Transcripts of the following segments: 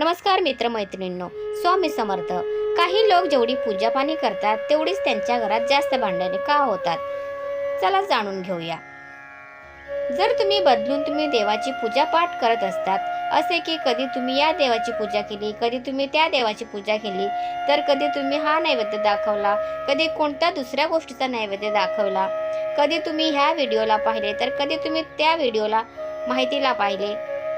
नमस्कार मित्रमैत्रिणींनो स्वामी समर्थ. काही लोक जेवढी पूजापाणी करतात तेवढीच त्यांच्या घरात जास्त भांडणे का होतात? चला जाणून घेऊया. जर तुम्ही बदलून तुम्ही देवाची पूजा पाठ करत असतात असे की कधी तुम्ही या देवाची पूजा केली कधी तुम्ही त्या देवाची पूजा केली तर कधी तुम्ही हा नैवेद्य दाखवला कधी कोणत्या दुसऱ्या गोष्टीचा नैवेद्य दाखवला कधी तुम्ही ह्या व्हिडिओला पाहिले तर कधी तुम्ही त्या व्हिडिओला माहितीला पाहिले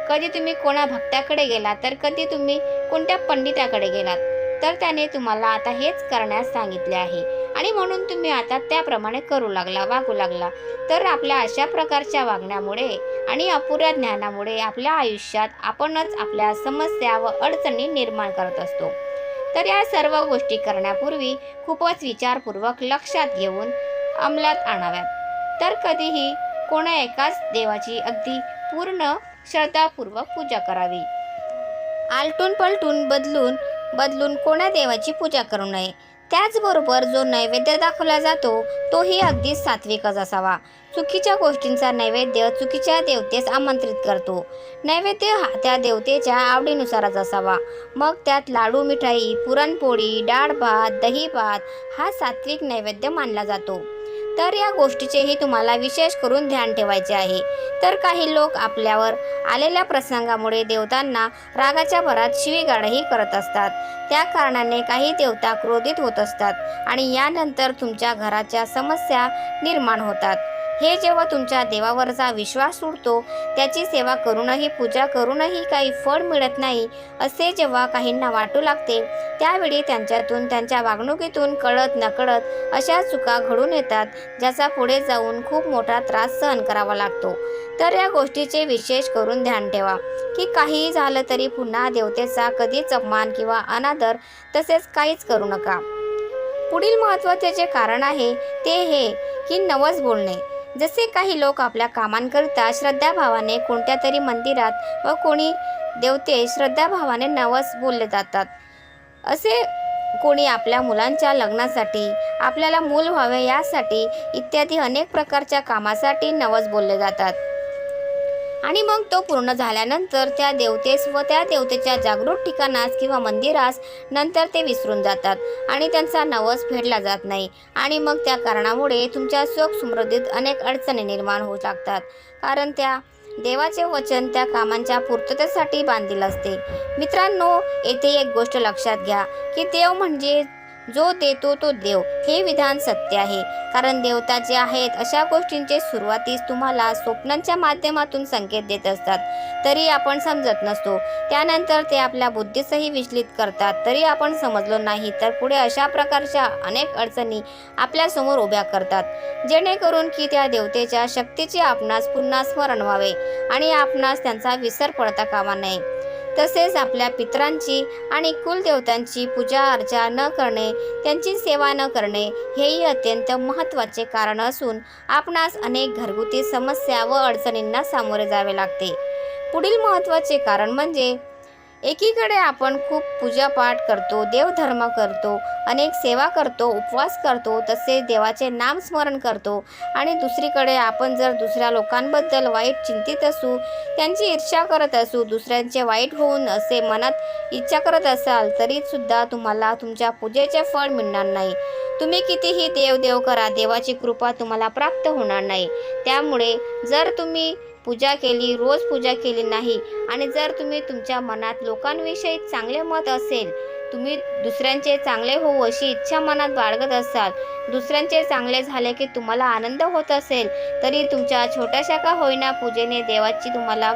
कधी तुम्ही कोणा भक्ताकडे गेलात तर कधी तुम्ही कोणत्या पंडिताकडे गेलात तर त्याने तुम्हाला आता हेच करण्यास सांगितले आहे. आणि म्हणून तुम्ही आता त्याप्रमाणे करू लागला वागू लागला. तर आपल्या अशा प्रकारच्या वागण्यामुळे आणि अपुऱ्या ज्ञानामुळे आपल्या आयुष्यात आपणच आपल्या समस्या व अडचणी निर्माण करत असतो. तर या सर्व गोष्टी करण्यापूर्वी खूपच विचारपूर्वक लक्षात घेऊन अंमलात आणाव्यात. तर कधीही कोणा एकाच देवाची अगदी पूर्ण श्रद्धापूर्वक पूजा करावी. आलटून पलटून बदलून बदलून कोण्या देवाची पूजा करू नये. त्याचबरोबर जो नैवेद्य दाखवला जातो तोही अगदी सात्विकच असावा. चुकीच्या गोष्टींचा नैवेद्य चुकीच्या देवतेस आमंत्रित करतो. नैवेद्य हा त्या देवतेच्या आवडीनुसारच असावा. मग त्यात लाडू मिठाई पुरणपोळी डाळ भात दही भात हा सात्विक नैवेद्य मानला जातो. तर या गोष्टीचेही तुम्हाला विशेष करून ध्यान ठेवायचे आहे. तर काही लोक आपल्यावर आलेल्या प्रसंगामुळे देवतांना रागाच्या भरात शिवीगाळही करत असतात. त्या कारणाने काही देवता क्रोधित होत असतात आणि यानंतर तुमच्या घराच्या समस्या निर्माण होतात. हे जेव्हा तुमच्या देवावरचा विश्वास उडतो त्याची सेवा करूनही पूजा करूनही काही फळ मिळत नाही असे जेव्हा काहींना वाटू लागते त्यावेळी त्यांच्यातून त्यांच्या वागणुकीतून कळत नकळत अशा चुका घडून येतात ज्याचा पुढे जाऊन खूप मोठा त्रास सहन करावा लागतो. तर या गोष्टीचे विशेष करून ध्यान ठेवा की काहीही झालं तरी पुन्हा देवतेचा कधीच अपमान किंवा अनादर तसेच काहीच करू नका. पुढील महत्त्वाचे जे कारण आहे ते हे की नवस बोलणे. जसे काही लोक आपल्या कामांकरिता श्रद्धाभावाने कोणत्या तरी मंदिरात व कोणी देवते श्रद्धाभावाने नवस बोलले जातात. असे कोणी आपल्या मुलांच्या लग्नासाठी आपल्याला मूल व्हावे यासाठी इत्यादी अनेक प्रकारच्या कामासाठी नवस बोलले जातात. आणि मग तो पूर्ण झाल्यानंतर त्या देवतेस व त्या देवतेच्या जागृत ठिकाणास किंवा मंदिरास नंतर ते विसरून जातात आणि त्यांचा नवस फेडला जात नाही. आणि मग त्या कारणामुळे तुमच्या सुख समृद्धीत अनेक अडचणी निर्माण होऊ लागतात. कारण त्या देवाचे वचन त्या कामांच्या पूर्ततेसाठी बांधील असते. मित्रांनो येथे एक गोष्ट लक्षात घ्या की देव म्हणजे जो देतो तो देव. हे विधान सत्य आहे. कारण देवता जे आहेत अशा गोष्टींचे सुरुवातीस तुम्हाला स्वप्नांच्या माध्यमातून संकेत देत असतात. तरी आपण समजत नसतो. त्यानंतर ते आपल्या बुद्धीसही विचलित करतात. तरी आपण समजलो नाही तर पुढे अशा प्रकारच्या अनेक अडचणी आपल्यासमोर उभ्या करतात. जेणेकरून की त्या देवतेच्या शक्तीचे आपणास पुन्हा स्मरण व्हावे आणि आपणास त्यांचा विसर पडता कामा नये. तसेच आपल्या पितरांची आणि कुलदेवतांची पूजा अर्चा न करणे त्यांची सेवा न करणे हेही अत्यंत महत्त्वाचे कारण असून आपणास अनेक घरगुती समस्या व अडचणींना सामोरे जावे लागते. पुढील महत्त्वाचे कारण म्हणजे एकीकडे आपण खूप पूजापाठ करतो देवधर्म करतो अनेक सेवा करतो उपवास करतो तसेच देवाचे नामस्मरण करतो. आणि दुसरीकडे आपण जर दुसऱ्या लोकांबद्दल वाईट चिंतित असू त्यांची ईर्ष्या करत असू दुसऱ्यांचे वाईट होऊन असे मनात इच्छा करत असाल तरीसुद्धा तुम्हाला तुमच्या पूजेचे फळ मिळणार नाही. तुम्ही कितीही देव देव करा देवाची कृपा तुम्हाला प्राप्त होणार नाही. त्यामुळे जर तुम्ही पूजा केली रोज पूजा केली नाही आणि जर तुम्ही तुमच्या मनात लोकांविषयी चांगले मत असेल तुम्ही दुसऱ्यांचे चांगले होऊ अशी इच्छा मनात बाळगत असाल. दुसऱ्यांचे चांगले झाले की तुम्हाला आनंद होत असेल तरी तुमच्या छोट्याशा का होईना पूजेने देवाची तुम्हाला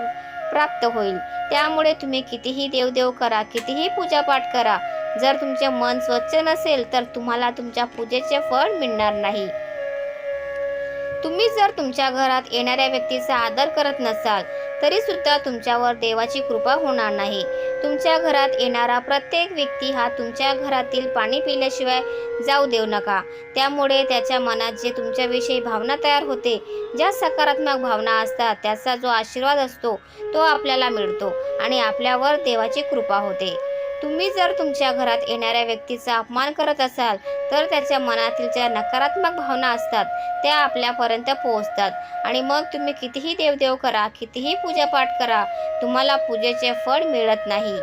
प्राप्त होईल. त्यामुळे तुम्ही कितीही देवदेव करा कितीही पूजापाठ करा. जर तुमचे मन स्वच्छ नसेल तर तुम्हाला तुमच्या पूजेचे फळ मिळणार नाही. तुम्ही जर तुमच्या घरात येणाऱ्या व्यक्तीचा आदर करत नसाल तरी सुद्धा तुमच्यावर देवाची कृपा होणार नाही. तुमच्या घरात येणारा प्रत्येक व्यक्ती हा तुमच्या घरातील पाणी पिल्याशिवाय जाऊ देऊ नका. त्यामुळे त्याच्या मनात जे तुमच्याविषयी भावना तयार होते ज्या सकारात्मक भावना असतात त्याचा जो आशीर्वाद असतो तो आपल्याला मिळतो आणि आपल्यावर देवाची कृपा होते. तुम्ही जर तुमच्या घरात येणाऱ्या व्यक्तीचा अपमान करत असाल तर त्याच्या मनातील ज्या नकारात्मक भावना असतात त्या आपल्यापर्यंत पोहोचतात. आणि मग तुम्ही कितीही देवदेव करा कितीही पूजापाठ करा तुम्हाला पूजेचे फळ मिळत नाही.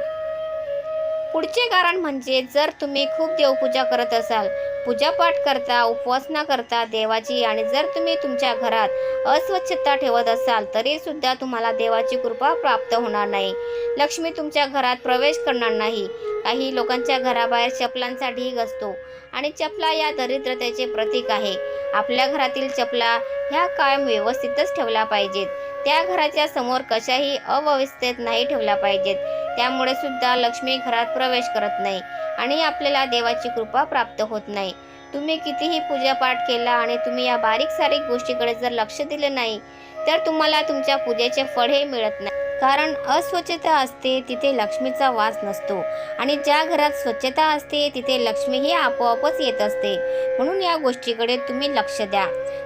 पुढचे कारण म्हणजे जर तुम्ही खूप देवपूजा करत असाल पूजापाठ करता उपासना करता देवाची आणि जर तुम्ही तुमच्या घरात अस्वच्छता ठेवत असाल तरी सुद्धा तुम्हाला देवाची कृपा प्राप्त होणार नाही. लक्ष्मी तुमच्या घरात प्रवेश करणार नाही. काही लोकांच्या घराबाहेर चपलांचा ढीग असतो. आणि चपला या दरिद्रतेचे प्रतीक आहे. आपल्या घरातील चपला ह्या कायम व्यवस्थितच ठेवल्या पाहिजेत. त्या घराच्या समोर कशाही अव्यवस्थेत नाही ठेवल्या पाहिजेत. त्यामुळे सुद्धा लक्ष्मी घरात प्रवेश करत नाही आणि आपल्याला देवाची कृपा प्राप्त होत नाही. तुम्ही कितीही पूजापाठ केला आणि तुम्ही या बारीक सारीक गोष्टीकडे जर लक्ष दिले नाही तर तुम्हाला तुमच्या पूजेचे फळ हे मिळत नाही. कारण अस्वच्छता असते तिथे लक्ष्मीचा वास नसतो. आणि ज्या घरात स्वच्छता असते तिथे लक्ष्मी ही आपोआपच येत असते. म्हणून या गोष्टीकडे तुम्ही लक्ष द्या.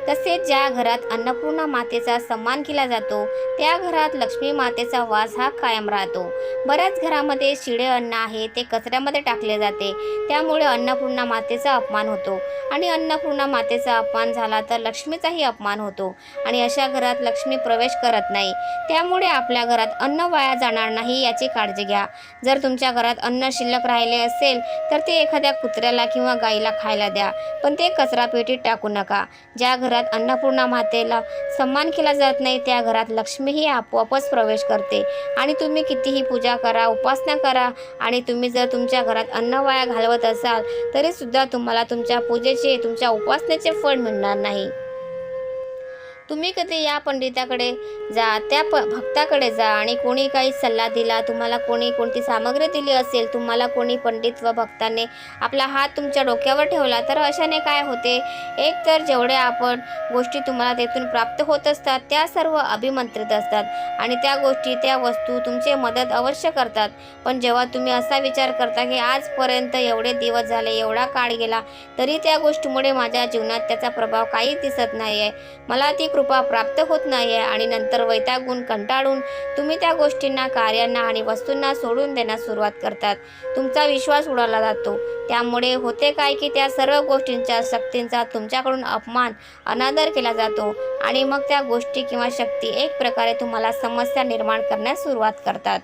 तसेच ज्या घरात अन्नपूर्णा मातेचा सन्मान केला जातो त्या घरात लक्ष्मी मातेचा वास हा कायम राहतो. बऱ्याच घरामध्ये शिळे अन्न आहे ते कचऱ्यामध्ये टाकले जाते. त्यामुळे अन्नपूर्णा मातेचा अपमान होतो. आणि अन्नपूर्णा मातेचा अपमान झाला तर लक्ष्मीचाही अपमान होतो. आणि अशा घरात लक्ष्मी प्रवेश करत नाही. त्यामुळे आपल्या घरात अन्न वाया जाणार नाही याची काळजी घ्या. जर तुमच्या घरात अन्न शिल्लक राहिले असेल तर ते एखाद्या कुत्र्याला किंवा गाईला खायला द्या. पण ते कचरा पेटीत टाकू नका. ज्या घरात अन्नपूर्णा मातेला सन्मान केला जात नाही त्या घरात लक्ष्मी ही आपोआपच प्रवेश करते. आणि तुम्ही कितीही पूजा करा उपासना करा आणि तुम्ही जर तुमच्या घरात अन्न वाया घालवत असाल तरीसुद्धा तुम्हाला तुमच्या पूजेचे तुमच्या उपासनेचे फळ मिळणार नाही. तुम्ही कधी या पंडिताकडे जा त्या प भक्ताकडे जा आणि कोणी काही सल्ला दिला तुम्हाला कोणी कोणती सामग्री दिली असेल तुम्हाला कोणी पंडित व भक्ताने आपला हात तुमच्या डोक्यावर ठेवला तर अशाने काय होते? एक तर जेवढे आपण गोष्टी तुम्हाला तेथून प्राप्त होत असतात त्या सर्व अभिमंत्रित असतात आणि त्या गोष्टी त्या वस्तू तुमचे मदत अवश्य करतात. पण जेव्हा तुम्ही असा विचार करता की आजपर्यंत एवढे दिवस झाले एवढा काळ गेला तरी त्या गोष्टीमुळे माझ्या जीवनात त्याचा प्रभाव काहीच दिसत नाही आहे मला ती कृपा प्राप्त होत नाही आहे आणि नंतर वैतागून कंटाळून तुम्ही त्या गोष्टींना कार्यांना आणि वस्तूंना सोडून देण्यास सुरुवात करतात. तुमचा विश्वास उडाला जातो. त्यामुळे होते काय की त्या सर्व गोष्टींच्या शक्तींचा तुमच्याकडून अपमान अनादर केला जातो आणि मग त्या गोष्टी किंवा शक्ती एक प्रकारे तुम्हाला समस्या निर्माण करण्यास सुरुवात करतात.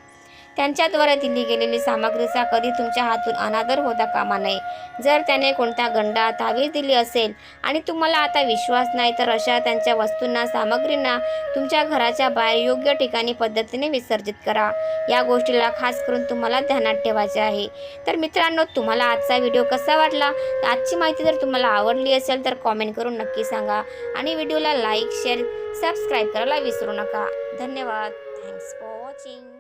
त्यांच्याद्वारे दिली गेलेली सामग्रीचा कधी तुमच्या हातून अनादर होता कामा नये. जर त्याने कोणत्या गंडा तावीज दिली असेल आणि तुम्हाला आता विश्वास नाही तर अशा त्यांच्या वस्तूंना सामग्रींना तुमच्या घराच्या बाहेर योग्य ठिकाणी पद्धतीने विसर्जित करा. या गोष्टीला खास करून तुम्हाला ध्यानात ठेवायचे आहे. तर मित्रांनो तुम्हाला आजचा व्हिडिओ कसा वाटला? आजची माहिती जर तुम्हाला आवडली असेल तर कॉमेंट करून नक्की सांगा. आणि व्हिडिओला लाईक शेअर सबस्क्राईब करायला विसरू नका. धन्यवाद. Thanks for watching